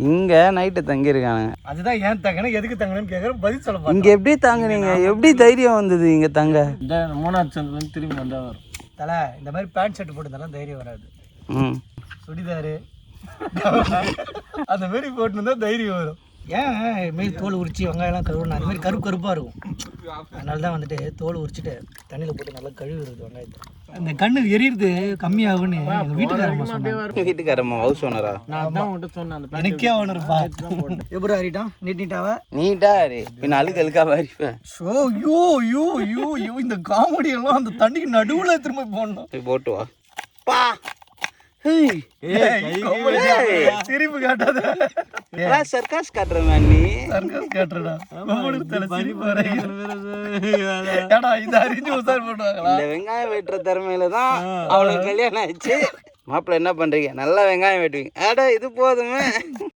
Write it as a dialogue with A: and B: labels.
A: இங்க நைட்டு தங்கியிருக்கானுங்க.
B: அதுதான் ஏன் தங்கணும் எதுக்கு தங்கணும்னு கேட்குறேன் பதில் சொல்ல
A: இங்க எப்படி தாங்குனீங்க? எப்படி தைரியம் வந்தது இங்க தங்க?
C: இந்த மூணாவது சந்திலேருந்து திரும்பி வந்தால் வரும்.
B: தலை இந்த மாதிரி பேண்ட் ஷர்ட் போட்டுருந்தாலும் தைரியம் வராது.
A: ம்.
B: சுடிதாரு. அந்த மாதிரி போட்டுருந்தா தைரியம் வரும். ஏன்? இது மாதிரி தோல் உரிச்சு வெங்காயம்லாம் கழுவணும் அந்த மாதிரி கருப்பு கருப்பாக இருக்கும். அதனால தான் வந்துட்டு தோல் உரிச்சிட்டு தண்ணியில் போட்டு நல்லா கழுவிடுறது வெங்காயத்தை. அந்த கண்ணு எரியுறது கம்மியாகும்னு எங்கள் வீட்டுக்காரம்மா சொன்னாங்க.
A: வீட்டுக்காரம்மா ஹவுஸ் ஓனரா
C: நான் தான் உன்கிட்ட சொன்னேன் அந்த
B: எனக்கே ஓனர்ப்பா எப்படி அறிட்டான் நீட் நீட்டாவா?
A: நீட்டா இரு. பின்ன அழுக்கு அழுக்கா வாரிப்பேன்
B: ஷோ யோ யோ யோ யோ. இந்த காமெடி எல்லாம் அந்த தண்ணிக்கு நடுவில் திரும்ப போடணும்.
A: போட்டு வா. பா. ஹேய்
B: சிரிப்பு காட்டாத.
A: சர்க்காஸ் காட்டுற மேன் நீ.
B: சர்க்கஸ் காட்டுறடா. உங்களுக்கு தலை சிரிப்பு ஏடா இந்த அறிஞ்சு உசார் பண்ணுவாங்களா
A: இந்த வெங்காயம் வெட்டுற திறமையில தான் அவளுக்கு கல்யாணம் ஆச்சு மாப்பிள்ளை என்ன பண்றீங்க? நல்லா வெங்காயம் வெட்டுவீங்க. அடா இது போதுமே.